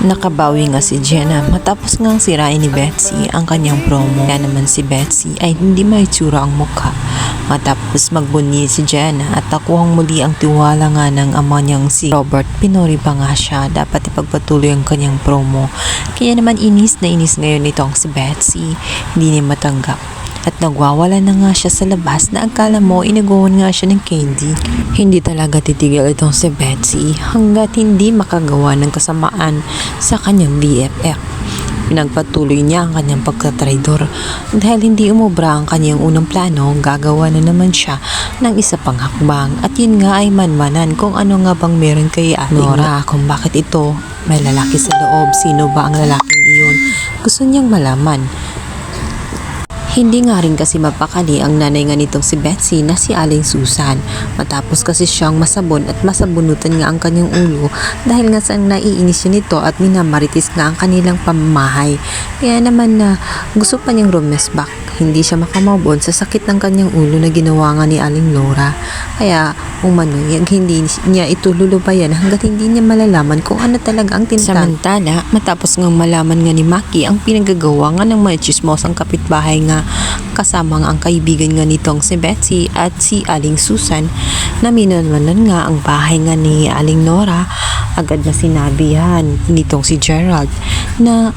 Nakabawi nga si Jenna matapos ngang sirain ni Betsy ang kanyang promo. Kaya naman si Betsy ay hindi may tsura ang mukha. Matapos magbunyi si Jenna at nakuhang muli ang tiwala nga ng ama niyang si Robert, pinuri pa nga siya. Dapat ipagpatuloy ang kanyang promo. Kaya naman inis na inis ngayon itong si Betsy. Hindi niya matanggap. At nagwawala na nga siya sa labas na akala mo inagawan nga siya ng candy. Hindi talaga titigil itong si Betsy hanggat hindi makagawa ng kasamaan sa kanyang BFF. Pinagpatuloy niya ang kanyang pagkatraidor dahil hindi umubra ang kanyang unang plano, gagawa na naman siya ng isa pang hakbang at yun nga ay manmanan kung ano nga bang meron kay Ate Nora kung bakit ito may lalaki sa loob, sino ba ang lalaking iyon. Gusto niyang malaman hindi nga rin kasi mapakali ang nanay nga nitong si Betsy na si Aling Susan. Matapos kasi siyang masabon at masabunutan nga ang kanyang ulo dahil nga sa naiinis siya nito at minamaritis nga ang kanilang pamamahay. Kaya naman na gusto pa niyang rumesbak. Hindi siya makamabon sa sakit ng kanyang ulo na ginawa nga ni Aling Laura. Kaya umano, yung hindi niya ito lulubayan hanggat hindi niya malalaman kung ano talaga ang tinatawag. Samantala, matapos nga malaman nga ni Maki ang pinagagawa nga ng mga chismosang kapitbahay nga kasama nga ang kaibigan nga nitong si Betsy at si Aling Susan na minanmanan nga ang bahay nga ni Aling Nora agad na sinabihan nitong si Gerald na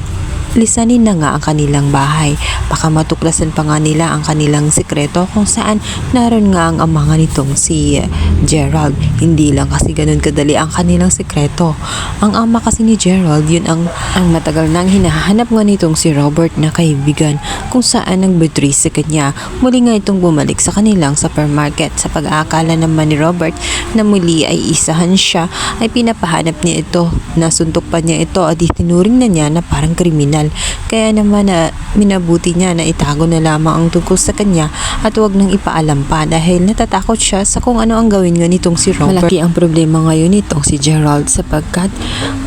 lisanin na nga ang kanilang bahay. Baka matuklasan pa nga nila ang kanilang sekreto kung saan naroon nga ang ama nga nitong si Gerald. Hindi lang kasi ganun kadali ang kanilang sekreto. Ang ama kasi ni Gerald, yun ang, ang matagal nang hinahanap nga nitong si Robert na kaibigan kung saan nang betray sa kanya. Muli nga itong bumalik sa kanilang supermarket. Sa pag-aakala naman ni Robert na muli ay isahan siya, ay pinapahanap niya ito. Nasuntok pa niya ito at itinuring na niya na parang kriminal. final. Kaya naman na minabuti niya na itago na lamang ang tungkol sa kanya at huwag nang ipaalam pa dahil natatakot siya sa kung ano ang gawin nga nitong si Robert. Malaki ang problema ngayon nitong si Gerald sapagkat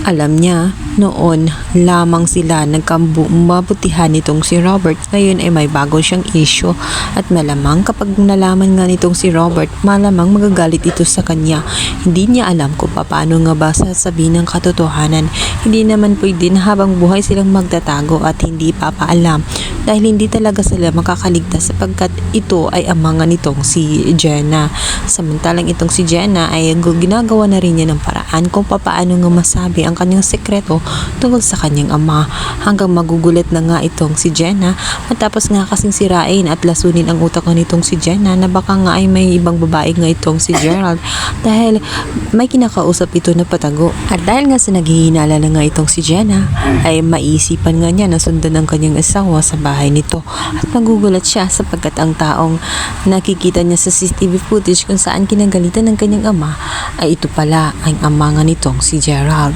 alam niya noon lamang sila nagkambutihan nitong si Robert. Ngayon ay may bago siyang issue at malamang kapag nalaman nga nitong si Robert, malamang magagalit ito sa kanya. Hindi niya alam kung paano nga ba sasabihin ng katotohanan. Hindi naman pwede na habang buhay silang magtatago at hindi papaalam dahil hindi talaga sila makakaligtas sapagkat ito ay ama nga nitong si Jenna. Samantalang itong si Jenna ay ginagawa na rin niya ng paraan kung paano nga masabi ang kanyang sekreto tungkol sa kanyang ama hanggang magugulat na nga itong si Jenna matapos nga kasing sirain at lasunin ang utak nitong si Jenna na baka nga ay may ibang babae nga itong si Gerald dahil may kinakausap ito na patago. At dahil nga sa naghihinala na nga itong si Jenna ay maisipan nga niya na sundan ang kanyang asawa sa bahay nito at magugulat siya sapagkat ang taong nakikita niya sa CCTV footage kung saan kinagalitan ng kanyang ama ay ito pala ang ama nga nitong si Gerald.